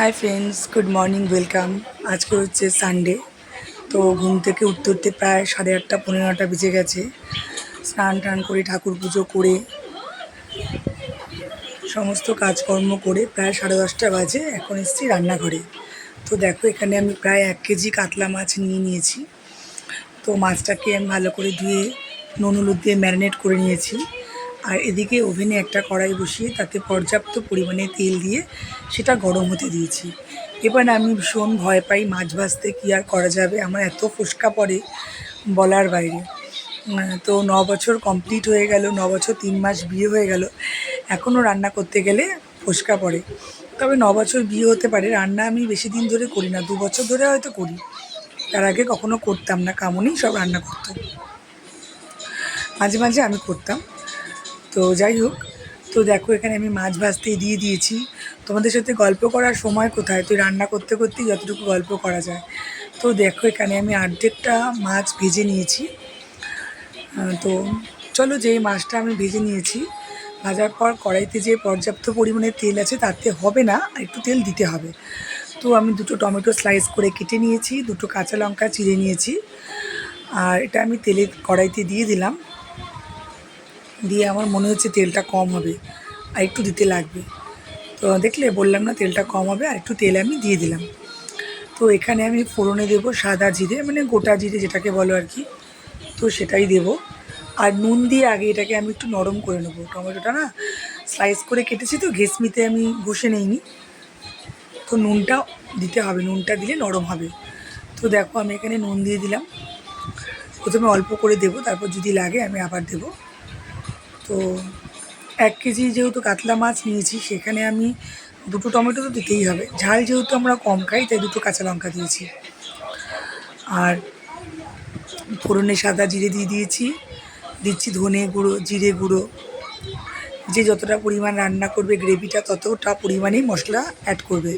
Hi friends good morning welcome আজকে হচ্ছে Sunday তো ঘুম থেকে উঠতে উঠতে প্রায় সাড়ে আটটা পনেরো নটা বেজে গেছে। স্নান টান করে ঠাকুর পুজো করে, সমস্ত কাজকর্ম করে প্রায় সাড়ে দশটা বাজে এখন এসেছি রান্নাঘরে। তো দেখো, এখানে আমি প্রায় এক কেজি কাতলা মাছ নিয়ে নিয়েছি। তো মাছটাকে আমি ভালো করে ধুয়ে নুন, হলুদ দিয়ে ম্যারিনেট করে নিয়েছি। আর এদিকে ওভেনে একটা কড়াই বসিয়ে তাতে পর্যাপ্ত পরিমাণে তেল দিয়ে সেটা গরম হতে দিয়েছি। এবার আমি ভীষণ ভয় পাই মাছ ভাজতে কী আর করা যাবে, আমার এত ফুসকা পড়ে বলার বাইরে। তো ন বছর কমপ্লিট হয়ে গেল, ন বছর তিন মাস বিয়ে হয়ে গেল, এখনও রান্না করতে গেলে ফুসকা পড়ে। তবে ন বছর বিয়ে হতে পারে, রান্না আমি বেশি দিন ধরে করি না, দু বছর ধরে হয়তো করি। তার আগে কখনো করতাম না, কামনেই সব রান্না করতো মাঝে মাঝে আমি করতাম। তো যাই হোক, তো দেখো এখানে আমি মাছ ভাজতে দিয়ে দিয়েছি। তোমাদের সাথে গল্প করার সময় কোথায়? তুই রান্না করতে করতেই যতটুকু গল্প করা যায়। তো দেখো এখানে আমি অর্ধেকটা মাছ ভেজে নিয়েছি। তো চলো যেই মাছটা আমি ভেজে নিয়েছি, ভাজার পর কড়াইতে যে পর্যাপ্ত পরিমাণে তেল আছে তাতে হবে না একটু তেল দিতে হবে। তো আমি দুটো টমেটো স্লাইস করে কেটে নিয়েছি, দুটো কাঁচা লঙ্কা চিড়ে নিয়েছি। আর এটা আমি তেলে কড়াইতে দিয়ে দিলাম। দিয়ে আমার মনে হচ্ছে তেলটা কম হবে, আর একটু দিতে লাগবে। তো দেখলে বললাম না তেলটা কম হবে, আর একটু তেল আমি দিয়ে দিলাম। তো এখানে আমি ফোড়নে দেবো সাদা জিরে মানে গোটা জিরে যেটাকে বলো আর কি, তো সেটাই দেবো। আর নুন দিয়ে আগে এটাকে আমি একটু নরম করে নেব। টমেটোটা না স্লাইস করে কেটেছি তো, ঘেসমিতে আমি ঘষে নেইনি। তো নুনটা দিতে হবে, নুনটা দিলে নরম হবে। তো দেখো আমি এখানে নুন দিয়ে দিলাম। প্রথমে অল্প করে দেবো, তারপর যদি লাগে আমি আবার দেবো। তো এক কেজি যেহেতু কাতলা মাছ নিয়েছি, সেখানে আমি দুটো টমেটো তো দিতেই হবে। ঝাল যেহেতু আমরা কম খাই, তাই দুটো কাঁচা লঙ্কা দিয়েছি। আর ফোড়নে সাদা জিরে দিয়ে দিয়েছি। দিচ্ছি ধনে গুঁড়ো, জিরে গুঁড়ো। যে যতটা পরিমাণ রান্না করবে গ্রেভিটা, ততটা পরিমাণেই মশলা অ্যাড করবে।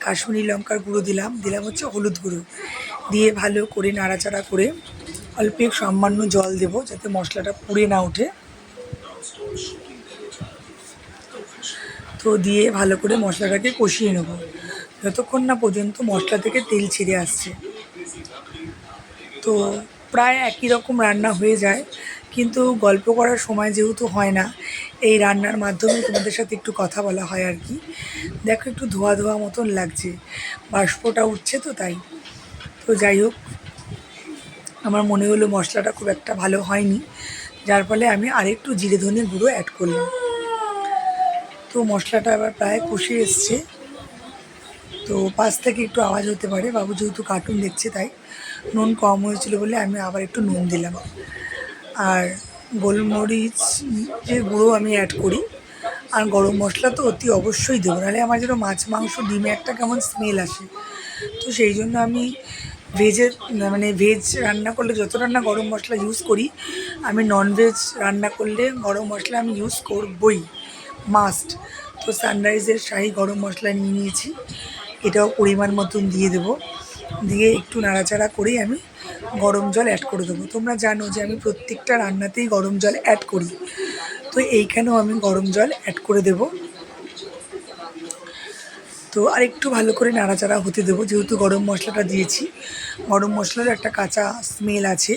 কাশ্মীরি লঙ্কার গুঁড়ো দিলাম দিলাম হচ্ছে হলুদ গুঁড়ো। দিয়ে ভালো করে নাড়াচাড়া করে অল্প সামান্য জল দেবো, যাতে মশলাটা পুড়ে না ওঠে। তো দিয়ে ভালো করে মশলাটাকে কষিয়ে নেব। যতক্ষণ না পর্যন্ত মশলা থেকে তেল ছিঁড়ে আসছে। তো প্রায় একই রকম রান্না হয়ে যায়, কিন্তু গল্প করার সময় যেহেতু হয় না, এই রান্নার মাধ্যমে তোমাদের সাথে একটু কথা বলা হয় আর কি। দেখো একটু ধোয়া ধোয়া মতন লাগছে, বাষ্পটা উঠছে তো তাই। তো যাই হোক, আমার মনে হলো মশলাটা খুব একটা ভালো হয়নি। যার ফলে আমি আরেকটু জিরে ধনে গুঁড়ো অ্যাড করলাম। তো মশলাটা আবার প্রায় কষে এসছে। তো পাশ থেকে একটু আওয়াজ হতে পারে, বাবু যেহেতু কার্টুন দেখছে তাই। নুন কম হয়েছিল বলে আমি আবার একটু নুন দিলাম। আর গোলমরিচ যে গুঁড়ো আমি অ্যাড করি, আর গরম মশলা তো অতি অবশ্যই দেবো। নাহলে আমার যেন মাছ, মাংস, ডিমে একটা কেমন স্মেল আসে। তো সেই জন্য আমি ভেজের মানে ভেজ রান্না করলে, যত রান্না গরম মশলা ইউজ করি, আমি নন ভেজ রান্না করলে গরম মশলা আমি ইউজ করবই মাস্ট তো সানরাইজের শাহি গরম মশলা নিয়ে নিয়েছি, এটাও পরিমাণ মতন দিয়ে দেবো, দিয়ে একটু নাড়াচাড়া করেই আমি গরম জল অ্যাড করে দেবো। তোমরা জানো যে আমি প্রত্যেকটা রান্নাতেই গরম জল অ্যাড করি, তো এইখানেও আমি গরম জল অ্যাড করে দেবো। তো আর একটু ভালো করে নাড়াচাড়া হতে দেবো, যেহেতু গরম মশলাটা দিয়েছি। গরম মশলার একটা কাঁচা স্মেল আছে,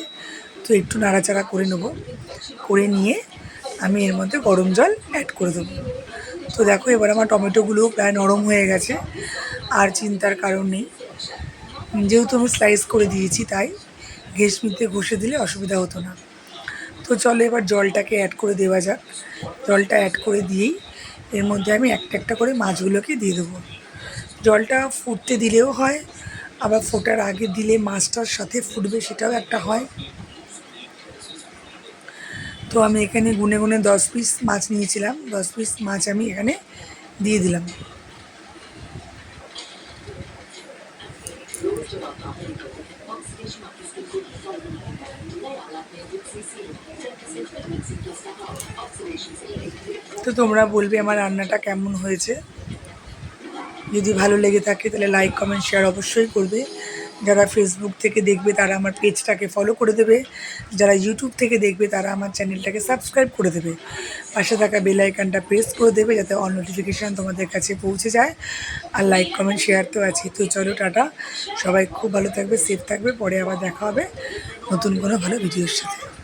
তো একটু নাড়াচাড়া করে নেব। করে নিয়ে আমি এর মধ্যে গরম জল অ্যাড করে দেবো। তো দেখো, এবার আমার টমেটোগুলো প্রায় নরম হয়ে গেছে, আর চিন্তার কারণ নেই। যেহেতু আমি স্লাইস করে দিয়েছি, তাই ঘেসমিতে ঘষে দিলে অসুবিধা হতো না। তো চলো এবার জলটাকে অ্যাড করে দেওয়া যাক। জলটা অ্যাড করে দিয়েই এর মধ্যে আমি একটা একটা করে মাছগুলোকে দিয়ে দেবো। জলটা ফুটতে দিলেও হয়, আবার ফোটার আগে দিলে মাছটার সাথে ফুটবে সেটাও একটা হয়। তো আমি এখানে গুনে গুনে দশ পিস মাছ নিয়েছিলাম, দশ পিস মাছ আমি এখানে দিয়ে দিলাম। তো তোমরা বলবে আমার রান্নাটা কেমন হয়েছে? যদি ভালো লেগে থাকে তাহলে লাইক কমেন্ট শেয়ার অবশ্যই করবে। যারা ফেসবুক থেকে দেখবে তারা আমার পেজটাকে ফলো করে দেবে। যারা ইউটিউব থেকে দেখবে তারা আমার চ্যানেলটাকে সাবস্ক্রাইব করে দেবে। পাশে থাকা বেল প্রেস করে দেবে যাতে অল নোটিফিকেশান তোমাদের কাছে পৌঁছে যায়। আর লাইক কমেন্ট শেয়ার তো আছে তো চলো, টাটা। সবাই খুব ভালো থাকবে সেফ থাকবে। পরে আবার দেখা হবে নতুন কোনো ভালো ভিডিওর সাথে।